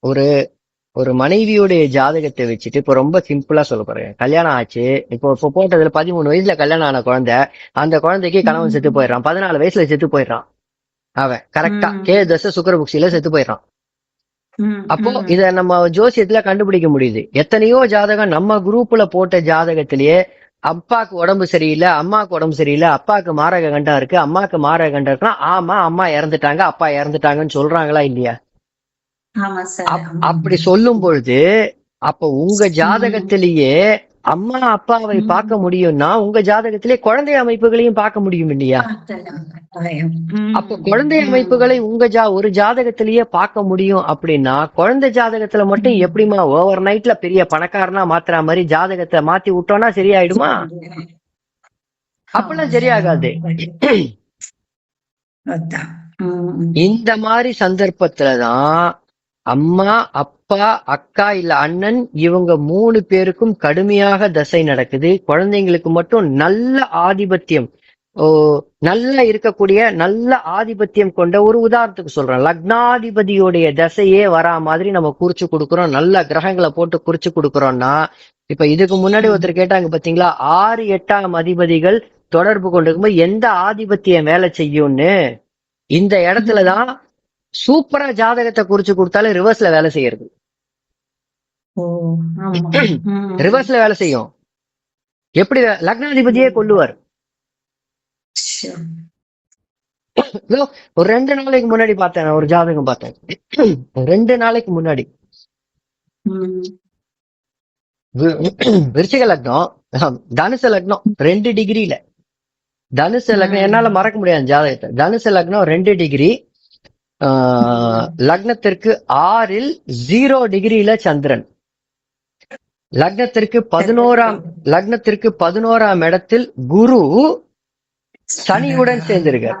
ஒரு ஒரு மனைவியுடைய ஜாதகத்தை வச்சுட்டு இப்ப ரொம்ப சிம்பிளா சொல்ல போறேன். கல்யாணம் ஆச்சு இப்போ இப்போ போட்டதுல பதிமூணு வயசுல கல்யாணம் ஆன குழந்தை அந்த குழந்தைக்கு கணவன் செத்து போயிடுறான். பதினாலு வயசுல செத்து போயிடுறான். அவன் கரெக்டா. கே தச சுக்கர புக்சில செத்து போயிடுறான். அப்போ. இத நம்ம ஜோசியத்துல கண்டுபிடிக்க முடியுது. எத்தனையோ ஜாதகம் நம்ம குரூப்ல போட்ட ஜாதகத்திலேயே அப்பாக்கு உடம்பு சரியில்லை அம்மாக்கு உடம்பு சரியில்லை அப்பாக்கு மாரக கண்டம் இருக்கு அம்மாக்கு மாரக கண்டம் இருக்குன்னா ஆமா அம்மா இறந்துட்டாங்க அப்பா இறந்துட்டாங்கன்னு சொல்றாங்களா இல்லையா. அப்படி சொல்லும் பொழுது அப்ப உங்க ஜாதகத்திலேயே அம்மா அப்பாவை. பார்க்க முடியும்னா உங்க ஜாதகத்திலே குழந்தை அமைப்புகளையும் பார்க்க முடியும் இல்லையா? அப்ப குழந்தை. அமைப்புகளை உங்க ஜா ஒரு ஜாதகத்திலேயே பார்க்க முடியும் அப்படின்னா குழந்தை ஜாதகத்துல மட்டும் எப்படிமா ஓவர் நைட்ல பெரிய பணக்காரனா மாத்துற மாதிரி ஜாதகத்தை மாத்தி விட்டோம்னா சரியாயிடுமா? அப்பெல்லாம் சரியாகாது. இந்த மாதிரி சந்தர்ப்பத்துலதான் அம்மா அப்பா அக்கா இல்ல அண்ணன் இவங்க மூணு பேருக்கும் கடுமையாக தசை நடக்குது. குழந்தைங்களுக்கு மட்டும் நல்ல ஆதிபத்தியம். ஓ நல்லா இருக்கக்கூடிய நல்ல ஆதிபத்தியம் கொண்ட ஒரு உதாரணத்துக்கு சொல்றேன். லக்னாதிபதியோடைய தசையே வரா மாதிரி நம்ம குறிச்சு கொடுக்குறோம். நல்ல கிரகங்களை போட்டு குறிச்சு கொடுக்குறோம்னா இப்ப இதுக்கு முன்னாடி ஒருத்தர் கேட்டாங்க பாத்தீங்களா? ஆறு எட்டாம் அதிபதிகள் தொடர்பு கொண்டிருக்கும்போது எந்த ஆதிபத்தியம் வேலை செய்யும்னு? இந்த இடத்துலதான் சூப்பரா ஜாதகத்தை குறிச்சு கொடுத்தாலும் ரிவர்ஸ்ல வேலை செய்யறது. ரிவர்ஸ்ல வேலை செய்யும். எப்படி லக்னாதிபதியே கொல்லுவார் ஒரு ரெண்டு நாளைக்கு முன்னாடி பார்த்தேன் ஒரு ஜாதகம் பார்த்தேன். ரெண்டு நாளைக்கு முன்னாடி. விருச்சிக லக்னம் தனுசு லக்னம் ரெண்டு டிகிரியில. தனுசு லக்னம் என்னால மறக்க முடியாது ஜாதகத்தை. தனுசு லக்னம் ரெண்டு டிகிரி லக்னத்திற்கு ஆறில் ஜீரோ டிகிரியில சந்திரன். லக்னத்திற்கு பதினோராம் லக்னத்திற்கு பதினோராம் இடத்தில் குரு சனியுடன் சேர்ந்திருக்கார்.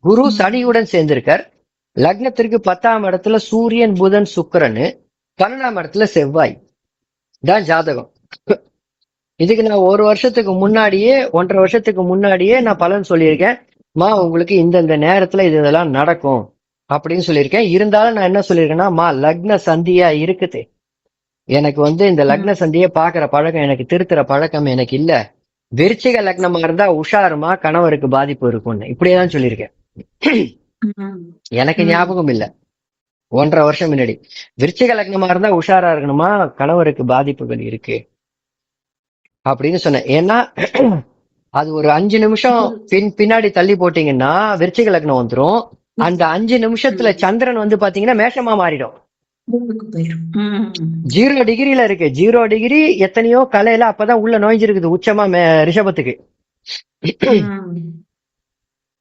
குரு சனியுடன் சேர்ந்திருக்கார். லக்னத்திற்கு பத்தாம் இடத்துல சூரியன் புதன் சுக்கரன் பன்னெண்டாம் இடத்துல செவ்வாய். தான் ஜாதகம். இதுக்கு நான் ஒரு வருஷத்துக்கு முன்னாடியே ஒன்றரை வருஷத்துக்கு முன்னாடியே நான் பலன் சொல்லியிருக்கேன். மா உங்களுக்கு இந்தந்த நேரத்துல இது இதெல்லாம் நடக்கும் அப்படின்னு சொல்லியிருக்கேன். இருந்தாலும் நான் என்ன சொல்லியிருக்கேன்னா மா லக்ன சந்தியா இருக்குது. எனக்கு வந்து இந்த லக்ன சந்தியை பாக்குற பழக்கம் எனக்கு திருத்துற பழக்கம் எனக்கு இல்ல. விருச்சிக லக்னமா இருந்தா உஷாருமா கணவருக்கு பாதிப்பு இருக்கும்னு. இப்படியேதான் சொல்லியிருக்கேன். எனக்கு. ஞாபகம் இல்ல. ஒன்றரை வருஷம் முன்னாடி. விருச்சிக லக்னமா இருந்தா உஷாரா இருக்கணுமா கணவருக்கு பாதிப்புகள் இருக்கு. அப்படின்னு சொன்னேன். ஏன்னா அது ஒரு அஞ்சு நிமிஷம் பின் பின்னாடி தள்ளி போட்டீங்கன்னா விருச்சிக லக்னம் வந்துரும் அந்த அஞ்சு நிமிஷத்துல சந்திரன் வந்து பாத்தீங்கன்னா மேஷமா மாறிடும். ஜீரோ டிகிரில இருக்கு ஜீரோ டிகிரி எத்தனையோ கலையில அப்பதான் உள்ள நோய்ஞ்சிருக்குது உச்சமா ரிஷபத்துக்கு.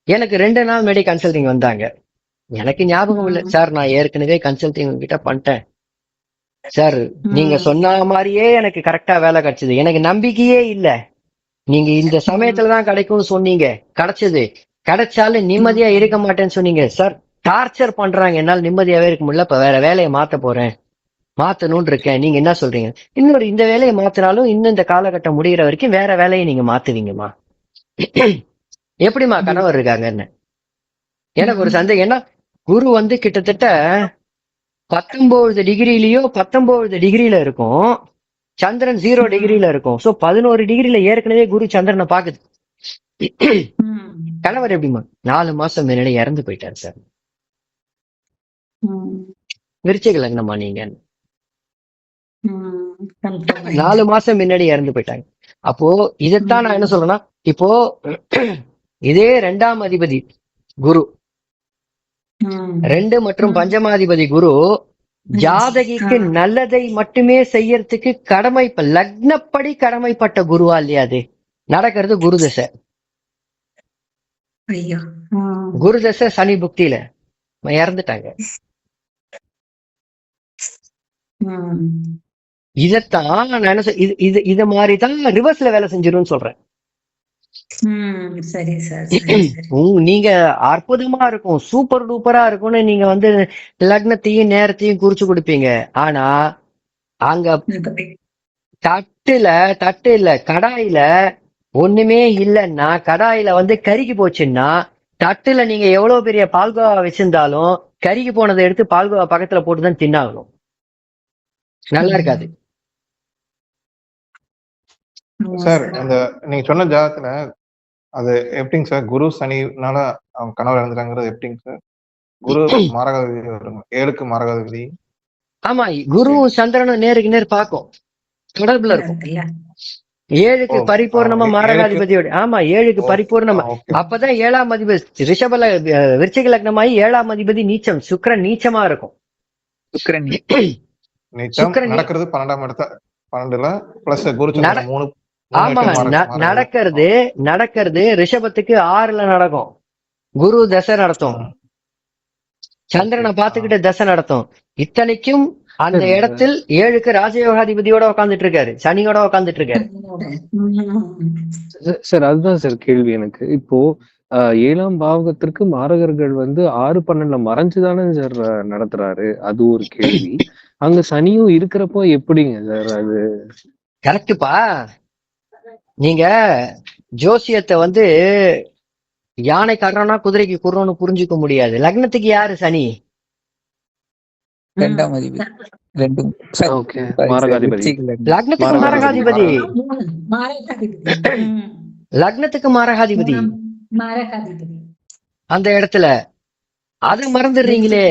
எனக்கு ரெண்டு நாள் முன்னாடி கன்சல்டிங் வந்தாங்க எனக்கு ஞாபகம் இல்லை. சார் நான் ஏற்கனவே கன்சல்டிங் கிட்ட பண்ணிட்டேன் சார் நீங்க. சொன்ன மாதிரியே எனக்கு கரெக்டா வேலை கிடைச்சது எனக்கு நம்பிக்கையே இல்ல நீங்க இந்த சமயத்துல தான் கிடைக்கும்னு சொன்னீங்க. கிடைச்சது. கிடைச்சாலும் நிம்மதியா இருக்க மாட்டேன்னு சொன்னீங்க. சார் டார்ச்சர் பண்றாங்க. என்னால நிம்மதியாவே இருக்க முடியல. இப்ப வேற வேலையை மாத்த போறேன். மாத்தணும்னு இருக்கேன். நீங்க என்ன சொல்றீங்க? இன்னொரு இந்த வேலையை மாத்தினாலும் இன்னும் இந்த காலகட்டம் முடியிற வரைக்கும் வேற வேலையை நீங்க மாத்துவீங்கம்மா. எப்படிம்மா கணவர் இருக்காங்கன்னு? எனக்கு ஒரு சந்தேகம். ஏன்னா குரு வந்து கிட்டத்தட்ட பத்தொன்பது டிகிரிலயோ பத்தொன்பது டிகிரில இருக்கும். சந்திரன் ஜீரோ டிகிரில இருக்கும். சோ பதினோரு டிகிரில ஏற்கனவே குரு சந்திரனை பாக்குது. கணவர் எப்படிம்மா நாலு மாசம் முன்னாடி இறந்து போயிட்டாரு சார். விருச்சிக லக்னமா நீங்க. நாலு மாசம் முன்னாடி இறந்து போயிட்டாங்க. அப்போ இதைத்தான் நான் என்ன சொல்றேன்னா இப்போ இதே ரெண்டாம் அதிபதி குரு. ரெண்டு மற்றும் பஞ்சமாதிபதி குரு ஜாதகிக்கு. நல்லதை மட்டுமே செய்யறதுக்கு கடமை லக்னப்படி கடமைப்பட்ட குருவா இல்லையா அது? நடக்கிறது குரு தசை. குரு சனி புக்தியில. இறந்துட்டாங்க. இதத்தான் நான் என்ன இது இது இது மாதிரி தான் ரிவர்ஸ்ல வேலை செஞ்சிரும்னு சொல்றேன் ம். சரி சார் சரி சரி உங்க- நீங்க அற்புதமா இருக்கும் சூப்பர் டூப்பரா இருக்கும்னு நீங்க வந்து லக்னத்தையும் நேரத்தையும் குறிச்சு கொடுப்பீங்க. ஆனா அங்க தட்டுல தட்டு இல்ல கடாயில ஒண்ணுமே இல்லைன்னா கடாயில வந்து கருகி போச்சுன்னா தட்டுல நீங்க எவ்வளவு பெரிய பால்கோவா வச்சிருந்தாலும் கருகி போனதை எடுத்து பால்கோவா பக்கத்துல போட்டு தான் தின்னாகணும். நல்லா இருக்காது. சார். அந்த நீங்க சொன்ன ஜாதகத்துல அது எப்படிங்க சார்? குரு சனினால அவங்க கணவர் இறந்துட்டாங்கிறது எப்படிங்க சார்? குரு வருங்க ஏழுக்கு மாரகாதிபதி ஆமா குருவும் சந்திரனும் நேருக்கு நேர் பார்க்கும். தொடர்புல இருக்கும். ஏழுக்கு பரிபூர்ணமா மாரகாதிபதியோட ஆமா ஏழுக்கு பரிபூர்ணமா. அப்பதான் ஏழாம் அதிபதி ரிஷபல விருச்சிக லக்னமாயி ஏழாம் அதிபதி நீச்சம் சுக்கிரன் நீச்சமா இருக்கும். சுக்கிரன் நீச்சம் சுக்கிரன் நடக்கிறது பன்னெண்டாம் இடத்த பன்னெண்டுல பிளஸ் குரு மூணு ஆமா. நடக்கிறது நடக்கிறது ரிஷபத்துக்கு ஆறுல நடக்கும். குரு தசை நடத்தும். சந்திரனை பார்த்துக்கிட்டு தசை நடத்தும். இத்தனைக்கும் அந்த. இடத்தில் ஏழுக்கு ராஜயோகாதிபதியோட உட்கார்ந்துட்டு இருக்காரு சனியோட உட்கார்ந்துட்டு இருக்காரு. சார், அதுதான் சார் கேள்வி எனக்கு. இப்போ ஆஹ், ஏழாம் பாவகத்திற்கு மாரகர்கள் வந்து ஆறு பன்னெண்டுல மறைஞ்சுதானே சார் நடத்துறாரு? அது ஒரு கேள்வி. அங்க சனியும் இருக்கிறப்போ எப்படிங்க சார் அது? கரெக்டுப்பா நீங்க ஜோசியத்தை வந்து யானை கர்றோம்னா குதிரைக்கு குர்றோம்னு புரிஞ்சுக்க முடியாது. லக்னத்துக்கு யாரு சனி? ரெண்டாம் அதிபதி. லக்னத்துக்கு மாரகாதிபதி. லக்னத்துக்கு மாரகாதிபதி. அந்த இடத்துல. அதை மறந்துடுறீங்களே.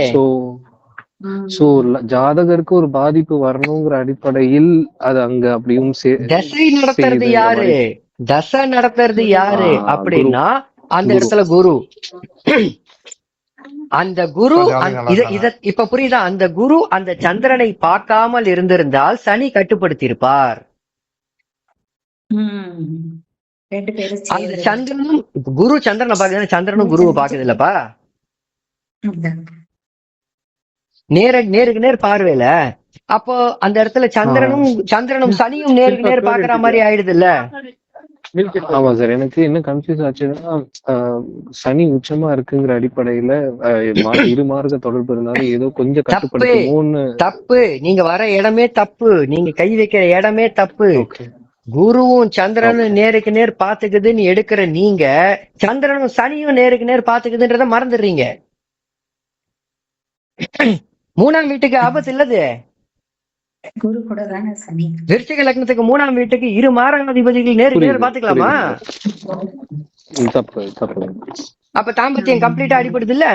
சோ ஜாதகருக்கு ஒரு பாதிப்பு வரணுங்கிற அடிப்படையில் அது அங்க அப்படியும் சே- தசை நடத்துறது யாரு? தசை நடத்துறது யாரு அப்படின்னா அந்த. இடத்துல குரு. அந்த குரு இத இப்ப புரியுதா? அந்த குரு அந்த சந்திரனை பார்க்காமல் இருந்திருந்தால் சனி கட்டுப்படுத்தியிருப்பார். அந்த. சந்திரனும் குரு சந்திரனை பாக்குது சந்திரனும் குருவை பாக்குது இல்லப்பா. நேர நேருக்கு நேர் பார்வையில. அப்போ அந்த இடத்துல சந்திரனும் சந்திரனும் சனியும் நேருக்கு நேர் பாக்குற மாதிரி ஆயிடுது இல்ல ஆமா சார் எனக்கு என்ன கன்ஃபியூஸ் ஆச்சுன்னா ஆஹ், சனி உச்சமா இருக்குங்கிற அடிப்படையில இரு மார்க்க தொடர்பு இருந்தாலும் ஏதோ கொஞ்சம் தப்பு. தப்பு. நீங்க வர இடமே தப்பு. நீங்க கை வைக்கிற இடமே தப்பு. குருவும் சந்திரனும் நேருக்கு நேர் பாத்துக்குதுன்னு எடுக்கிற நீங்க சந்திரனும் சனியும் நேருக்கு நேர் பாத்துக்குதுன்றத மறந்துடுறீங்க. மூணாம் வீட்டுக்கு ஆபத்து இல்லது? குரு கூட தானே சனி. விருச்சிக லக்னத்துக்கு மூணாம் வீட்டுக்கு இரு மாரகாதிபதிகள் நேருக்கு நேர் பாத்துக்கலாமா அப்ப தாம்பத்தியம் கம்ப்ளீட்டா அடிபடுது இல்ல?